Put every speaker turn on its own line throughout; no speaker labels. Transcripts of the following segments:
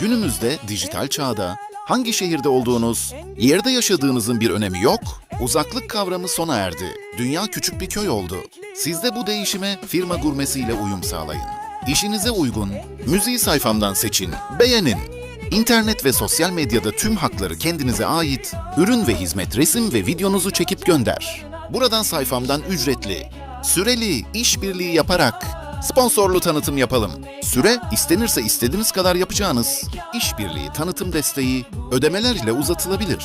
Günümüzde dijital çağda hangi şehirde olduğunuz, yerde yaşadığınızın bir önemi yok. Uzaklık kavramı sona erdi. Dünya küçük bir köy oldu. Siz de bu değişime firma gurmesiyle uyum sağlayın. İşinize uygun, müziği sayfamdan seçin, beğenin. İnternet ve sosyal medyada tüm hakları kendinize ait, ürün ve hizmet resim ve videonuzu çekip gönder. Buradan sayfamdan ücretli, süreli, işbirliği yaparak sponsorlu tanıtım yapalım. Süre istenirse istediğiniz kadar yapacağınız işbirliği tanıtım desteği ödemeler ile uzatılabilir.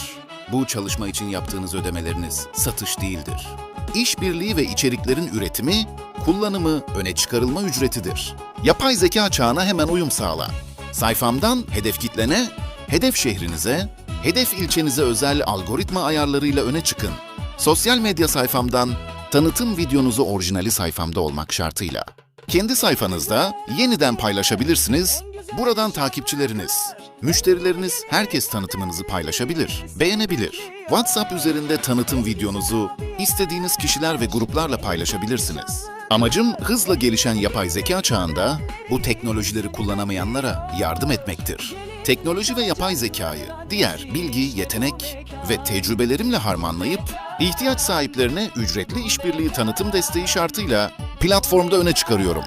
Bu çalışma için yaptığınız ödemeleriniz satış değildir. İşbirliği ve içeriklerin üretimi, kullanımı, öne çıkarılma ücretidir. Yapay zeka çağına hemen uyum sağla. Sayfamdan hedef kitlene, hedef şehrinize, hedef ilçenize özel algoritma ayarlarıyla öne çıkın. Sosyal medya sayfamdan tanıtım videonuzu orijinali sayfamda olmak şartıyla. Kendi sayfanızda yeniden paylaşabilirsiniz. Buradan takipçileriniz, müşterileriniz herkes tanıtımınızı paylaşabilir, beğenebilir. WhatsApp üzerinde tanıtım videonuzu istediğiniz kişiler ve gruplarla paylaşabilirsiniz. Amacım hızla gelişen yapay zeka çağında bu teknolojileri kullanamayanlara yardım etmektir. Teknoloji ve yapay zekayı diğer bilgi, yetenek ve tecrübelerimle harmanlayıp ihtiyaç sahiplerine ücretli işbirliği tanıtım desteği şartıyla platformda öne çıkarıyorum.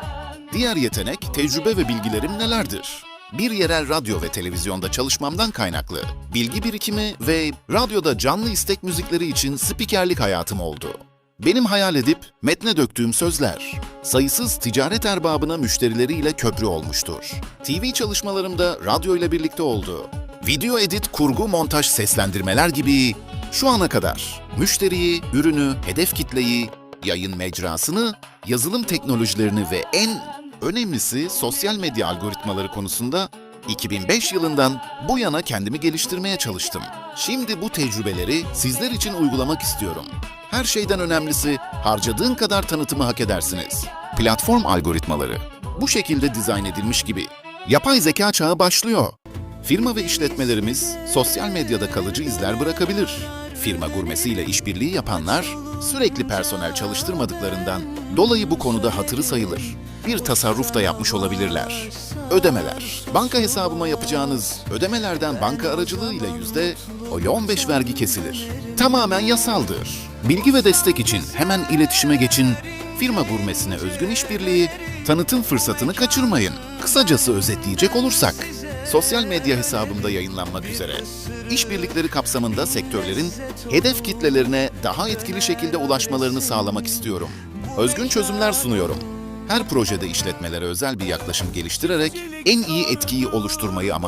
Diğer yetenek, tecrübe ve bilgilerim nelerdir? Bir yerel radyo ve televizyonda çalışmamdan kaynaklı bilgi birikimi ve radyoda canlı istek müzikleri için spikerlik hayatım oldu. Benim hayal edip metne döktüğüm sözler, sayısız ticaret erbabına müşterileriyle köprü olmuştur. TV çalışmalarımda radyo ile birlikte oldu. Video edit, kurgu, montaj, seslendirmeler gibi şu ana kadar müşteriyi, ürünü, hedef kitleyi, yayın mecrasını, yazılım teknolojilerini ve en önemlisi sosyal medya algoritmaları konusunda 2005 yılından bu yana kendimi geliştirmeye çalıştım. Şimdi bu tecrübeleri sizler için uygulamak istiyorum. Her şeyden önemlisi harcadığın kadar tanıtımı hak edersiniz. Platform algoritmaları bu şekilde dizayn edilmiş gibi. Yapay zeka çağı başlıyor. Firma ve işletmelerimiz sosyal medyada kalıcı izler bırakabilir. Firma gurmesiyle işbirliği yapanlar sürekli personel çalıştırmadıklarından dolayı bu konuda hatırı sayılır. Bir tasarruf da yapmış olabilirler. Ödemeler. Banka hesabıma yapacağınız ödemelerden banka aracılığıyla yüzde 15 vergi kesilir. Tamamen yasaldır. Bilgi ve destek için hemen iletişime geçin. Firma gurmesine özgün işbirliği, tanıtım fırsatını kaçırmayın. Kısacası özetleyecek olursak, sosyal medya hesabımda yayınlanmak üzere. İşbirlikleri kapsamında sektörlerin hedef kitlelerine daha etkili şekilde ulaşmalarını sağlamak istiyorum. Özgün çözümler sunuyorum. Her projede işletmelere özel bir yaklaşım geliştirerek en iyi etkiyi oluşturmayı amaçlıyorum.